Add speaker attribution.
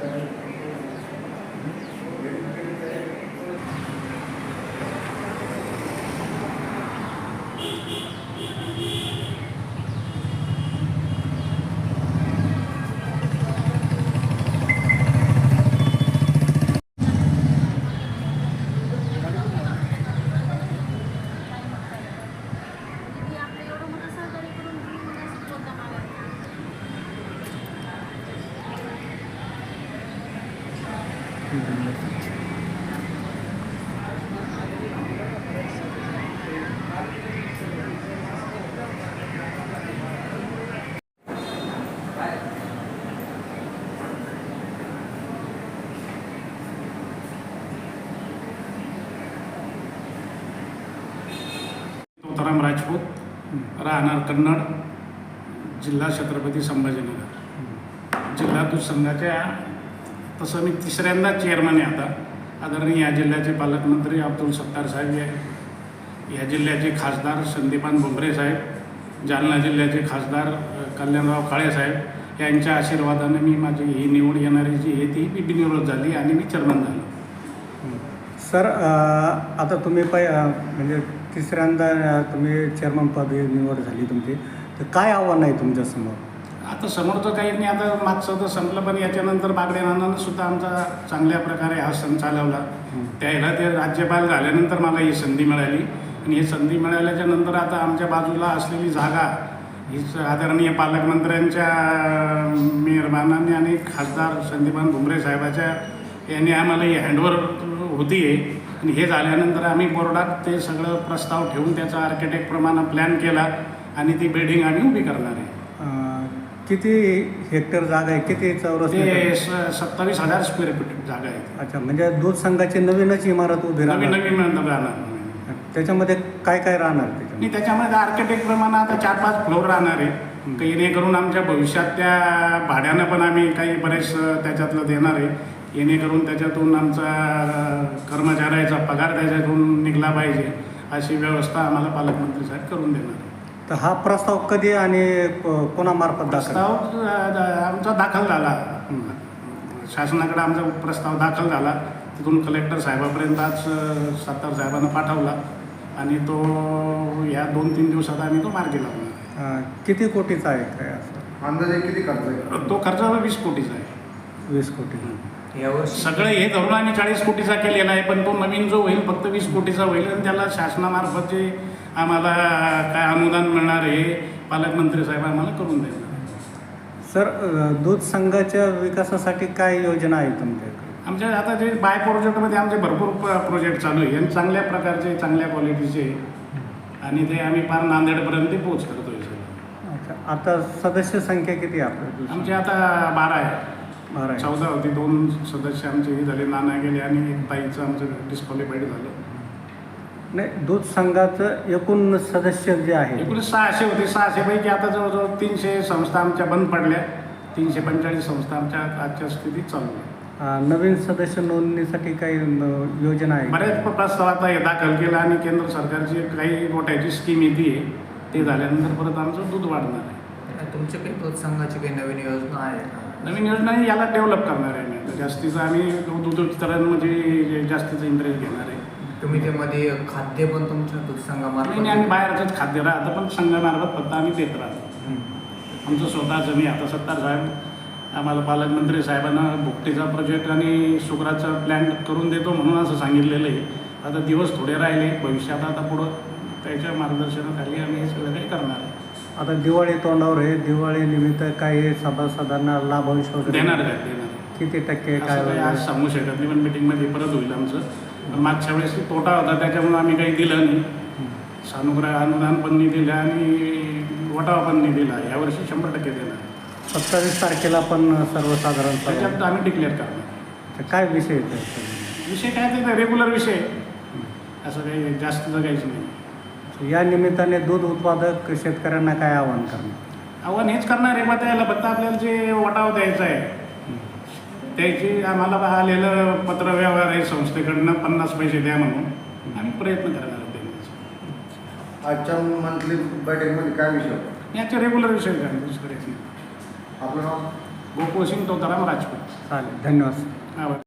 Speaker 1: तुम्ही आपलं एवढं मोठं सहकार्य करून तुम्ही मला असं बोलता मला
Speaker 2: तुकाराम राजपूत राहणार कन्नड जिल्हा छत्रपती संभाजीनगर. जिल्हा दूध संघाच्या तसं मी तिसऱ्यांदा चेअरमन आहे आता. आदरणीय या जिल्ह्याचे पालकमंत्री अब्दुल सत्तार साहेब आहे या जिल्ह्याचे खासदार संदीपान भुमरे साहेब. जालना जिल्ह्याचे खासदार कल्याणराव काळे साहेब. यांच्या आशीर्वादाने मी माझी ही निवड येणारी जी आहे ती बी बिनविरोध झाली आणि मी चेअरमन झालो.
Speaker 3: सर आता तुम्ही पै म्हणजे तिसऱ्यांदा तुम्ही चेअरमन पद निवड झाली तुमची. तर काय आव्हान आहे तुमच्यासमोर?
Speaker 2: आता समोरचं काही नाही आता मागचं तर संपलं पण याच्यानंतर बागडे नानानं सुद्धा आमचा चांगल्या प्रकारे हा सण चालवला. त्याला ते राज्यपाल झाल्यानंतर मला ही संधी मिळाली. आणि ही संधी मिळाल्याच्या नंतर आता आमच्या बाजूला असलेली जागा ही आदरणीय पालकमंत्र्यांच्या मेहरबानाने आणि खासदार संदीपान भुमरे साहेबाच्या यांनी आम्हाला ही हँडओव्हर होती आहे आणि हे झाल्यानंतर आम्ही बोर्डात ते सगळं प्रस्ताव ठेवून त्याचा आर्किटेक्टप्रमाणे प्लॅन केला आणि ती बिल्डिंग आम्ही उभी करणार आहे.
Speaker 3: किती हेक्टर जागा आहे? किती चौरस
Speaker 2: ते
Speaker 3: मीटर?
Speaker 2: स- सत्तावीस हजार स्क्वेअर फीट जागा आहे.
Speaker 3: अच्छा म्हणजे दूध संघाची नवीनच इमारत उभी
Speaker 2: नवीन
Speaker 3: राहणार.
Speaker 2: नवीन मिळून राहणार.
Speaker 3: त्याच्यामध्ये काय काय राहणार
Speaker 2: आणि
Speaker 3: त्याच्यामध्ये
Speaker 2: त्याच्यामध्ये आर्किटेक्ट प्रमाणे आता चार पाच फ्लोर राहणार आहे. काही जेणेकरून आमच्या भविष्यात त्या भाड्यानं पण आम्ही काही बरेच त्याच्यातलं देणार आहे. जेणेकरून त्याच्यातून आमचा अ, कर्मचाऱ्याचा पगार त्याच्यातून निघला पाहिजे अशी व्यवस्था आम्हाला पालकमंत्री साहेब करून देणार आहे.
Speaker 3: तर हा प्रस्ताव कधी आणि क- कोणामार्फत दाखल?
Speaker 2: प्रस्ताव अ, द- आमचा दाखल झाला. शासनाकडे आमचा प्रस्ताव दाखल झाला. तिथून कलेक्टर साहेबापर्यंत आज अ, सत्तार साहेबांना पाठवला. आणि तो या दोन तीन दिवसात आम्ही तो मार्गी
Speaker 3: अ, किती कोटीचा आहे काय असं?
Speaker 4: अंदाजे किती खर्च आहे?
Speaker 2: तो खर्च वीस कोटीचा आहे.
Speaker 3: वीस कोटी.
Speaker 2: सगळं हे धरून आम्ही चाळीस कोटीचा केलेला आहे पण तो नवीन जो होईल फक्त वीस कोटीचा होईल आणि त्याला शासनामार्फत जे आम्हाला काय अनुदान मिळणार आहे पालकमंत्री साहेब आम्हाला करून देणार
Speaker 3: सर दूध संघाच्या विकासासाठी काय योजना आहे तुमच्याकडे?
Speaker 2: आमच्या आता जे बाय प्रोजेक्टमध्ये आमचे भरपूर प्रोजेक्ट चालू आहे आणि चांगल्या प्रकारचे चांगल्या क्वालिटीचे आणि ते आम्ही फार नांदेडपर्यंत पोच करतोय सर
Speaker 3: अच्छा आता सदस्य संख्या किती आहे आपल्या
Speaker 2: आमचे आता बरं आहे. चौदा होती दोन सदस्य आमचे हे झाले नाना गेले आणि एक ताईचं आमचं डिस्क्वालिफाईड झालं.
Speaker 3: नाही दूध संघाचं एकूण सदस्य जे आहे
Speaker 2: एकूण सहाशे होते सहाशेपैकी आता जवळजवळ तीनशे संस्था आमच्या बंद पडल्या. तीनशे पंचेचाळीस संस्था आमच्या आजच्या स्थितीत चालू आहे
Speaker 3: नवीन सदस्य नोंदणीसाठी काही अ, योजना आहे
Speaker 2: बऱ्याच प्रस्ताव आता हे दाखल केला आणि केंद्र सरकारची काही गोट्याची स्कीम येते. ते झाल्यानंतर परत आमचं दूध वाढणार आहे.
Speaker 5: तुमच्या काही दूध संघाची काही नवीन योजना आहे का?
Speaker 2: नवीन योजना याला डेव्हलप करणार आहे मी. जास्तीचं आम्ही दूध वितरणमध्ये जास्तीचं इंटरेस्ट घेणार आहे.
Speaker 5: तुम्ही त्यामध्ये खाद्य पण तुमच्या दूध संघामार्फत
Speaker 2: आम्ही बाहेरचंच खाद्य राहतं पण संघामार्फत फक्त आम्ही देत राहतो. आमचं स्वतःचं मी आता सत्तार साहेब आम्हाला पालकमंत्री साहेबांना भुकटीचा प्रोजेक्ट आणि शुक्राचा प्लॅन करून देतो म्हणून असं सांगितलेलं आहे. आता दिवस थोडे राहिले भविष्यात आता पुढं त्याच्या मार्गदर्शनाखाली आम्ही हे सगळं काही करणार आहे.
Speaker 3: आता दिवाळी तोंडावर आहे. दिवाळी निमित्त काही सभासदांना लाभांश वगैरे
Speaker 2: देणार काय देणार
Speaker 3: किती टक्के
Speaker 2: असं
Speaker 3: काय
Speaker 2: काही आज? सांगू शकत नाही पण मिटिंगमध्ये परत होईल आमचं. पण मागच्या वेळेस तोटा होता त्याच्यामुळे आम्ही काही दिलं नाही. सानुग्रह अनुदान पण नाही दिलं आणि वटावा पण नाही दिला. यावर्षी शंभर टक्के देणार.
Speaker 3: सत्तावीस तारखेला पण सर्वसाधारण सभा.
Speaker 2: त्याच्यात आम्ही डिक्लेअर करणार.
Speaker 3: तर काय विषय आहे?
Speaker 2: विषय काय ते रेग्युलर विषय आहे. असं काही जास्त जगायचं नाही.
Speaker 3: या निमित्ताने दूध उत्पादक शेतकऱ्यांना काय आवाहन करणार?
Speaker 2: आव्हान हेच करणार आहे बा त्याला फक्त आपल्याला जे वटाव द्यायचा आहे त्याची आम्हाला आलेलं पत्र व्यवहार आहे संस्थेकडनं पन्नास पैसे द्या म्हणून आम्ही प्रयत्न करणार आहे देण्याचा
Speaker 4: आजच्या मंथली बैठकीमध्ये काय विषय होता?
Speaker 2: याचे रेग्युलर विषय काय? दुसरं
Speaker 4: आपलं नाव?
Speaker 2: गोकुळ सिंग तोताराम राजपूत.
Speaker 3: चालेल धन्यवाद. सर
Speaker 2: आभार.